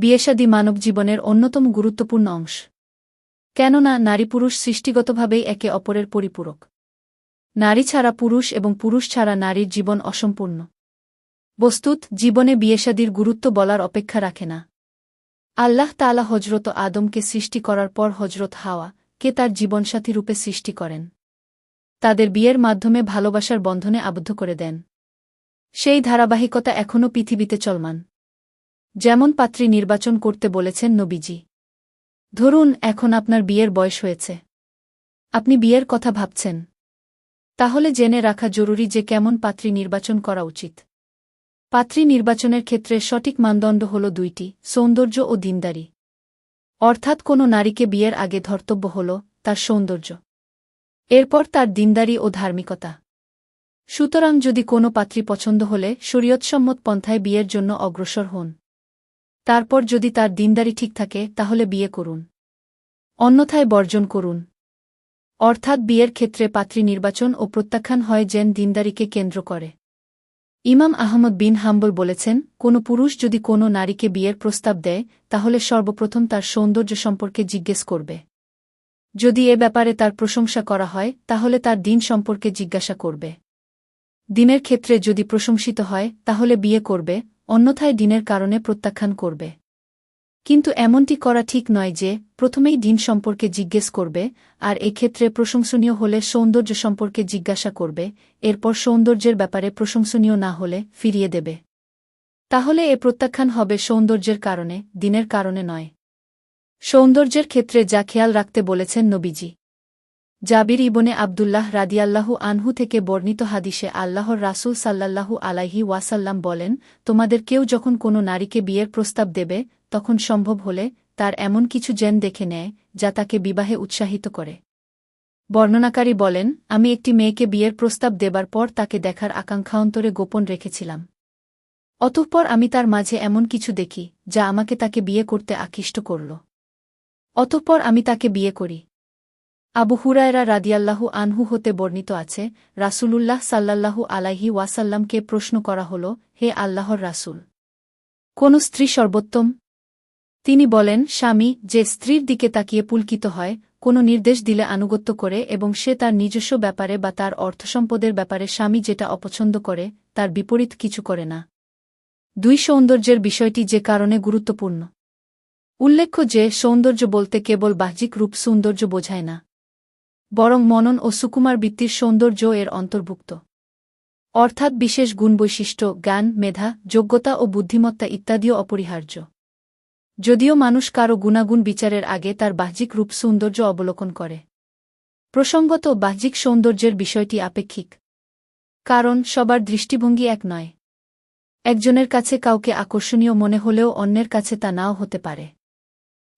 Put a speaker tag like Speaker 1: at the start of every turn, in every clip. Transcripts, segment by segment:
Speaker 1: বিয়েশাদী মানব জীবনের অন্যতম গুরুত্বপূর্ণ অংশ। কেননা, নারী পুরুষ সৃষ্টিগতভাবেই একে অপরের পরিপূরক। নারী ছাড়া পুরুষ এবং পুরুষ ছাড়া নারীর জীবন অসম্পূর্ণ। বস্তুত, জীবনে বিয়েশাদির গুরুত্ব বলার অপেক্ষা রাখে না। আল্লাহ তালা হজরত আদমকে সৃষ্টি করার পর হজরত হাওয়া কে তার জীবনসাথী রূপে সৃষ্টি করেন। তাদের বিয়ের মাধ্যমে ভালোবাসার বন্ধনে আবদ্ধ করে দেন। সেই ধারাবাহিকতা এখনও পৃথিবীতে চলমান। যেমন পাত্রী নির্বাচন করতে বলেছেন নবীজি। ধরুন, এখন আপনার বিয়ের বয়স হয়েছে। আপনি বিয়ের কথা ভাবছেন। তাহলে জেনে রাখা জরুরি যে কেমন পাত্রী নির্বাচন করা উচিত। পাত্রী নির্বাচনের ক্ষেত্রে সঠিক মানদণ্ড হল দুইটি, সৌন্দর্য ও দিনদারি। অর্থাৎ কোনো নারীকে বিয়ের আগে ধর্তব্য হল তার সৌন্দর্য। এরপর তার দিনদারি ও ধার্মিকতা। সুতরাং যদি কোনো পাত্রী পছন্দ হলে শরীয়তসম্মত পন্থায় বিয়ের জন্য অগ্রসর হন। তারপর যদি তার দিনদারি ঠিক থাকে, তাহলে বিয়ে করুন। অন্যথায় বর্জন করুন। অর্থাৎ বিয়ের ক্ষেত্রে পাত্রী নির্বাচন ও প্রত্যাখ্যান হয় যেন দিনদারিকে কেন্দ্র করে। ইমাম আহমদ বিন হাম্বল বলেছেন, কোনো পুরুষ যদি কোনো নারীকে বিয়ের প্রস্তাব দেয়, তাহলে সর্বপ্রথম তার সৌন্দর্য সম্পর্কে জিজ্ঞেস করবে। যদি এ ব্যাপারে তার প্রশংসা করা হয়, তাহলে তার দিন সম্পর্কে জিজ্ঞাসা করবে। দিনের ক্ষেত্রে যদি প্রশংসিত হয়, তাহলে বিয়ে করবে অন্যথায় দিনের কারণে প্রত্যাখ্যান করবে। কিন্তু এমনটি করা ঠিক নয় যে, প্রথমেই দিন সম্পর্কে জিজ্ঞেস করবে, আর এক্ষেত্রে প্রশংসনীয় হলে সৌন্দর্য সম্পর্কে জিজ্ঞাসা করবে, এরপর সৌন্দর্যের ব্যাপারে প্রশংসনীয় না হলে ফিরিয়ে দেবে। তাহলে এ প্রত্যাখ্যান হবে সৌন্দর্যের কারণে, দিনের কারণে নয়। সৌন্দর্যের ক্ষেত্রে যা খেয়াল রাখতে বলেছেন নবীজি। জাবির ইবনে আবদুল্লাহ রাদিয়াল্লাহু আনহু থেকে বর্ণিত হাদিসে আল্লাহর রাসুল সাল্লাল্লাহু আলাইহি ওয়াসাল্লাম বলেন, তোমাদের কেউ যখন কোনো নারীকে বিয়ের প্রস্তাব দেবে, তখন সম্ভব হলে তার এমন কিছু জেন দেখে নেয়, যা তাকে বিবাহে উৎসাহিত করে। বর্ণনাকারী বলেন, আমি একটি মেয়েকে বিয়ের প্রস্তাব দেবার পর তাকে দেখার আকাঙ্ক্ষা অন্তরে গোপন রেখেছিলাম। অতঃপর আমি তার মাঝে এমন কিছু দেখি, যা আমাকে তাকে বিয়ে করতে আকৃষ্ট করল। অতঃপর আমি তাকে বিয়ে করি। আবু হুরায়রা রাদিয়াল্লাহু আনহু হতে বর্ণিত আছে, রাসূলুল্লাহ সাল্লাল্লাহু আলাইহি ওয়াসাল্লামকে প্রশ্ন করা হল, হে আল্লাহর রাসূল। কোন স্ত্রী সর্বোত্তম? তিনি বলেন, স্বামী, যে স্ত্রীর দিকে তাকিয়ে পুলকিত হয়, কোনো নির্দেশ দিলে আনুগত্য করে এবং সে তার নিজস্ব ব্যাপারে বা তার অর্থসম্পদের ব্যাপারে স্বামী যেটা অপছন্দ করে, তার বিপরীত কিছু করে না। দুই সৌন্দর্যের বিষয়টি যে কারণে গুরুত্বপূর্ণ। উল্লেখ্য যে, সৌন্দর্য বলতে কেবল বাহ্যিক রূপ সৌন্দর্য বোঝায় না। বরং মনন ও সুকুমার বৃত্তির সৌন্দর্য এর অন্তর্ভুক্ত। অর্থাৎ বিশেষ গুণবৈশিষ্ট্য, জ্ঞান, মেধা, যোগ্যতা ও বুদ্ধিমত্তা ইত্যাদিও অপরিহার্য। যদিও মানুষ কারও গুণাগুণ বিচারের আগে তার বাহ্যিক রূপ সৌন্দর্য অবলোকন করে। প্রসঙ্গত, বাহ্যিক সৌন্দর্যের বিষয়টি আপেক্ষিক। কারণ, সবার দৃষ্টিভঙ্গি এক নয়। একজনের কাছে কাউকে আকর্ষণীয় মনে হলেও অন্যের কাছে তা নাও হতে পারে।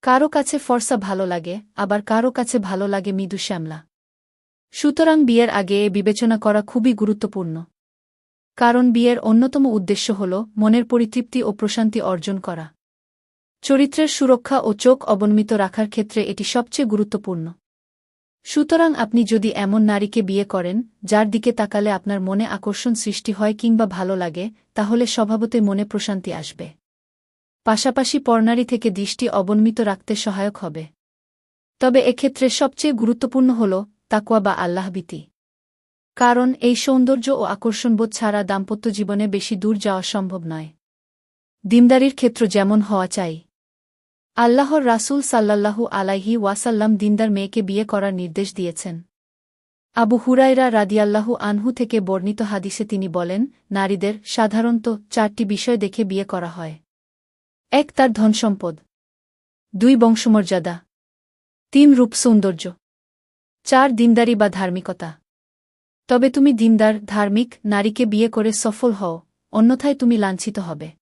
Speaker 1: কারও কাছে ফর্সা ভালো লাগে, আবার কারও কাছে ভালো লাগে মৃদু শ্যামলা। সুতরাং বিয়ের আগে এ বিবেচনা করা খুবই গুরুত্বপূর্ণ। কারণ বিয়ের অন্যতম উদ্দেশ্য হল মনের পরিতৃপ্তি ও প্রশান্তি অর্জন করা। চরিত্রের সুরক্ষা ও চোখ অবনমিত রাখার ক্ষেত্রে এটি সবচেয়ে গুরুত্বপূর্ণ। সুতরাং আপনি যদি এমন নারীকে বিয়ে করেন, যার দিকে তাকালে আপনার মনে আকর্ষণ সৃষ্টি হয় কিংবা ভালো লাগে, তাহলে স্বভাবতে মনে প্রশান্তি আসবে। পাশাপাশি পর্নারী থেকে দৃষ্টি অবনমিত রাখতে সহায়ক হবে। তবে এক্ষেত্রে সবচেয়ে গুরুত্বপূর্ণ হল তাকুয়া বা আল্লাহবিতি কারণ এই সৌন্দর্য ও আকর্ষণবোধ ছাড়া দাম্পত্য জীবনে বেশি দূর যাওয়া সম্ভব নয়। দিনদারির ক্ষেত্র যেমন হওয়া চাই। আল্লাহর রাসুল সাল্লাল্লাহু আলাইহি ওয়াসাল্লাম দিনদার মেয়েকে বিয়ে করার নির্দেশ দিয়েছেন। আবু হুরাইরা রাদিয়াল্লাহু আনহু থেকে বর্ণিত হাদিসে তিনি বলেন, নারীদের সাধারণত চারটি বিষয় দেখে বিয়ে করা হয়। এক তার ধনসম্পদ। দুই বংশমর্যাদা। তিন রূপ সৌন্দর্য। চার দিনদারি বা ধার্মিকতা। তবে তুমি দিনদার, ধার্মিক, নারীকে বিয়ে করে সফল হও, অন্যথায় তুমি লাঞ্ছিত হবে।